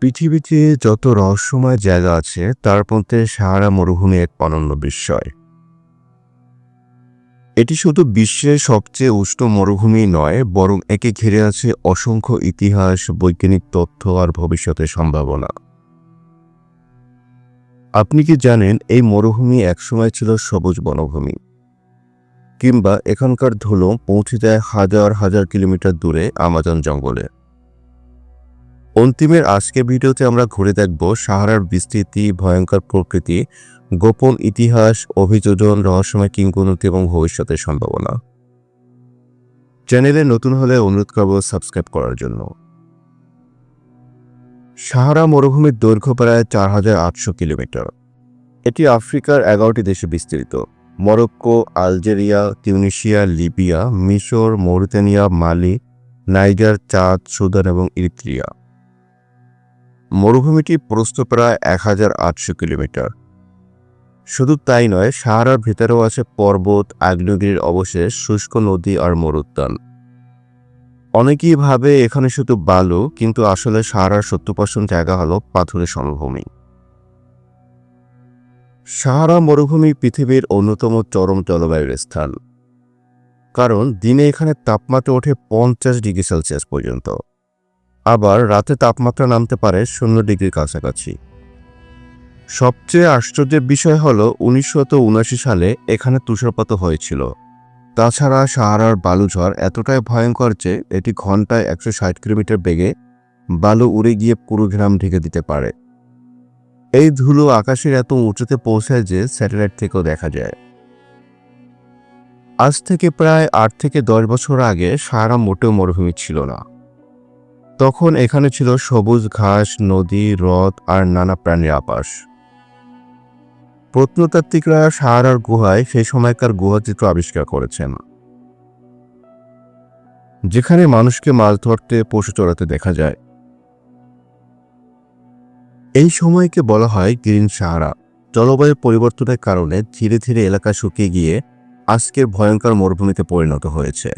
পৃথিবীতে যত রহস্যময় জায়গা আছে, তার মধ্যে সাহারা মরুভূমি এক অনন্য বিস্ময়। এটি শুধু বিশ্বের সবচেয়ে উষ্ণ মরুভূমি নয়, বরং একে ঘিরে আছে অসংখ্য ইতিহাস, বৈজ্ঞানিক তথ্য আর ভবিষ্যতের সম্ভাবনা। আপনি কি জানেন, এই মরুভূমি একসময় ছিল সবুজ বনভূমি? কিংবা এখানকার ধুলো পৌঁছে যায় হাজার হাজার কিলোমিটার দূরে আমাজন জঙ্গলে। অন্তিমের আজকে ভিডিওতে আমরা ঘুরে দেখব সাহারার বিস্তৃতি, ভয়ঙ্কর প্রকৃতি, গোপন ইতিহাস, অভিযোজন, রহস্যময় কিংবদন্তি এবং ভবিষ্যতের সম্ভাবনা। চ্যানেলে নতুন হলে অনুরোধ করব সাবস্ক্রাইব করার জন্য। সাহারা মরুভূমির দৈর্ঘ্য প্রায় চার হাজার আটশো কিলোমিটার। এটি আফ্রিকার এগারোটি দেশে বিস্তৃত। মরক্কো, আলজেরিয়া, তিউনিশিয়া, লিবিয়া, মিশর, মৌরিতানিয়া, মালি, নাইজার, চাঁদ, সুদান এবং ইরিত্রিয়া। মরুভূমিটি প্রস্থ প্রায় এক হাজার আটশো কিলোমিটার। শুধু তাই নয়, সাহারার ভেতরেও আছে পর্বত, আগ্নেয়গিরির অবশেষ, শুষ্ক নদী আর মরুদ্যান। অনেকেই ভাবে এখানে শুধু বালু, কিন্তু আসলে সাহারার সত্তর পার্সেন্ট জায়গা হল পাথুরে সমভূমি। সাহারা মরুভূমি পৃথিবীর অন্যতম চরম জলবায়ুর স্থান। কারণ দিনে এখানে তাপমাত্রা ওঠে পঞ্চাশ ডিগ্রি সেলসিয়াস পর্যন্ত। আবার রাতে তাপমাত্রা নামতে পারে শূন্য ডিগ্রির কাছাকাছি। সবচেয়ে আশ্চর্যের বিষয় হল উনিশশো সালে এখানে তুষারপাত হয়েছিল। তাছাড়া সাহারার বালুঝড় এতটাই ভয়ঙ্কর যে এটি ঘন্টায় একশো ষাট কিলোমিটার বেগে বালু উড়ে গিয়ে পুরো ঢেকে দিতে পারে। এই ধুলো আকাশের এত উঁচুতে পৌঁছায় যে স্যাটেলাইট থেকেও দেখা যায়। আজ থেকে প্রায় আট থেকে দশ বছর আগে সাহারা মোটেও মরুভূমি ছিল না। তখন এখানে ছিল সবুজ ঘাস, নদী, হ্রদ আর নানা প্রাণীর আবাস। প্রত্নতাত্ত্বিকরা সাহারার গুহায় সেই সময়কার গুহাচিত্র আবিষ্কার করেছেন। যেখানে মানুষকে মাছ ধরতে, পশু চড়াতে দেখা যায়। এই সময়কে বলা হয় গ্রিন সাহারা। জলবায়ু পরিবর্তনের কারণে ধীরে ধীরে এলাকা শুকিয়ে গিয়ে আজকের ভয়ঙ্কর মরুভূমিতে পরিণত হয়েছে।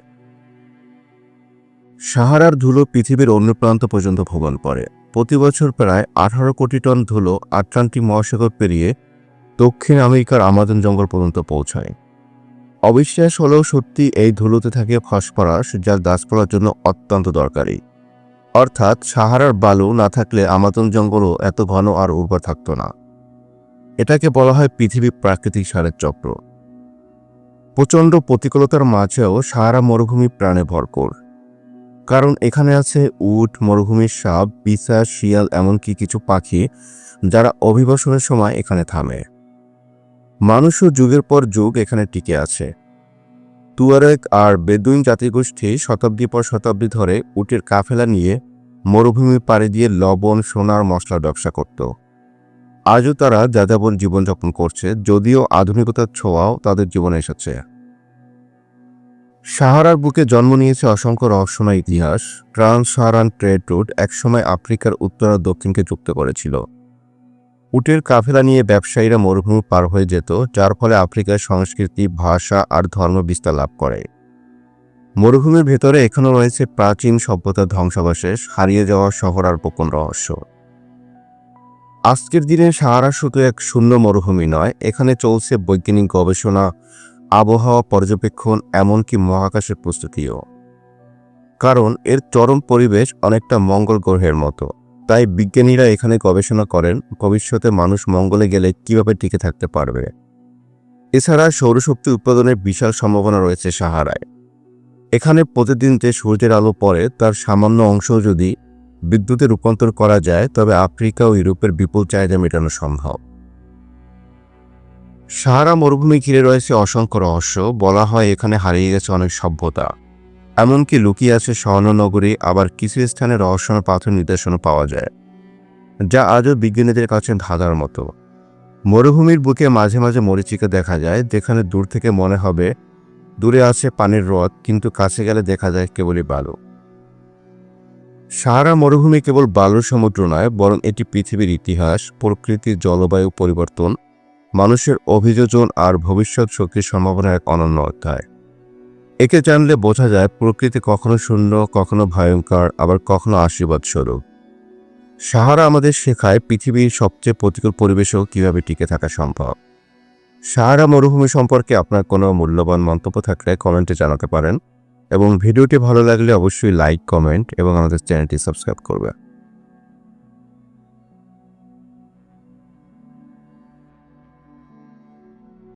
সাহারার ধুলো পৃথিবীর অন্য প্রান্ত পর্যন্ত ভ্রমণ করে প্রতি বছর প্রায় আঠারো কোটি টন ধুলো আটলান্টিক মহাসাগর পেরিয়ে দক্ষিণ আমেরিকার আমাজন জঙ্গল পর্যন্ত পৌঁছায়। অবিশ্বাস হলেও সত্যি এই ধুলোতে থাকে ফসফরাস, যা গাছপালার জন্য অত্যন্ত দরকারি। অর্থাৎ সাহারার বালু না থাকলে আমাজন জঙ্গলও এত ঘন আর উর্বর থাকত না। এটাকে বলা হয় পৃথিবীর প্রাকৃতিক সারের চক্র। প্রচণ্ড প্রতিকূলতার মাঝেও সাহারা মরুভূমি প্রাণে ভরপুর। কারণ এখানে আছে উট, মরুভূমির সাপ বিছা শিয়াল, এমনকি কিছু পাখি যারা অভিবাসনের সময় এখানে থামে। মানুষও যুগের পর যুগ এখানে টিকে আছে। তুয়ারেক আর বেদুইন জাতিগোষ্ঠী শতাব্দী পর শতাব্দী ধরে উটের কাফেলা নিয়ে মরুভূমি পাড়ে দিয়ে লবণ, সোনার মশলা ব্যবসা করত। আজও তারা যাযাবন জীবনযাপন করছে, যদিও আধুনিকতার ছোঁয়াও তাদের জীবনে এসেছে। সাহারার বুকে জন্ম নিয়েছে অসংখ্য রহস্যময় ইতিহাস। ট্রান্স সাহারান ট্রেড রুট একসময় আফ্রিকার উত্তর আর দক্ষিণকে যুক্ত করেছিল। উটের কাফেলা নিয়ে ব্যবসায়ীরা মরুভূমি পার হয়ে যেত, যার ফলে আফ্রিকার সংস্কৃতি, ভাষা আর ধর্ম বিস্তার লাভ করে। মরুভূমির ভেতরে এখনও রয়েছে প্রাচীন সভ্যতার ধ্বংসাবশেষ, হারিয়ে যাওয়া শহর আর গোপন রহস্য। আজকের দিনে সাহারা শুধু এক শূন্য মরুভূমি নয়, এখানে চলছে বৈজ্ঞানিক গবেষণা আবহাওয়া পর্যবেক্ষণ এমনকি মহাকাশের প্রস্তুতিও। কারণ এর চরম পরিবেশ অনেকটা মঙ্গল গ্রহের মতো। তাই বিজ্ঞানীরা এখানে গবেষণা করেন ভবিষ্যতে মানুষ মঙ্গলে গেলে কীভাবে টিকে থাকতে পারবে। এছাড়া সৌরশক্তি উৎপাদনের বিশাল সম্ভাবনা রয়েছে সাহারায়। এখানে প্রতিদিন যে সূর্যের আলো পড়ে, তার সামান্য অংশ যদি বিদ্যুতে রূপান্তর করা যায়, তবে আফ্রিকা ও ইউরোপের বিপুল চাহিদা মেটানো সম্ভব। সাহারা মরুভূমি ঘিরে রয়েছে অসংখ্য রহস্য। বলা হয় এখানে হারিয়ে গেছে অনেক সভ্যতা। এমনকি লুকিয়ে আছে স্বর্ণনগরী, আবার কিছু স্থানে রহস্যময় পাথর নিদর্শনও পাওয়া যায়, যা আজও বিজ্ঞানীদের কাছে ধাঁধার মতো। মরুভূমির বুকে মাঝে মাঝে মরিচিকা দেখা যায়, যেখানে দূর থেকে মনে হবে, দূরে আছে পানির হ্রদ, কিন্তু কাছে গেলে দেখা যায় কেবলই বালু। সাহারা মরুভূমি কেবল বালুর সমুদ্র নয়, বরং এটি পৃথিবীর ইতিহাস, প্রকৃতির জলবায়ু পরিবর্তন মানুষের অভিযোজন আর ভবিষ্যৎ শক্তির সম্ভাবনা এক অনন্য অধ্যায়। একে জানলে বোঝা যায় প্রকৃতি কখনো শূন্য, কখনো ভয়ঙ্কর, আবার কখনো আশীর্বাদ স্বরূপ সাহারা আমাদের শেখায় পৃথিবীর সবচেয়ে প্রতিকূল পরিবেশেও কীভাবে টিকে থাকা সম্ভব। সাহারা মরুভূমি সম্পর্কে আপনার কোনো মূল্যবান মন্তব্য থাকলে কমেন্টে জানাতে পারেন। এবং ভিডিওটি ভালো লাগলে অবশ্যই লাইক, কমেন্ট এবং আমাদের চ্যানেলটি সাবস্ক্রাইব করবে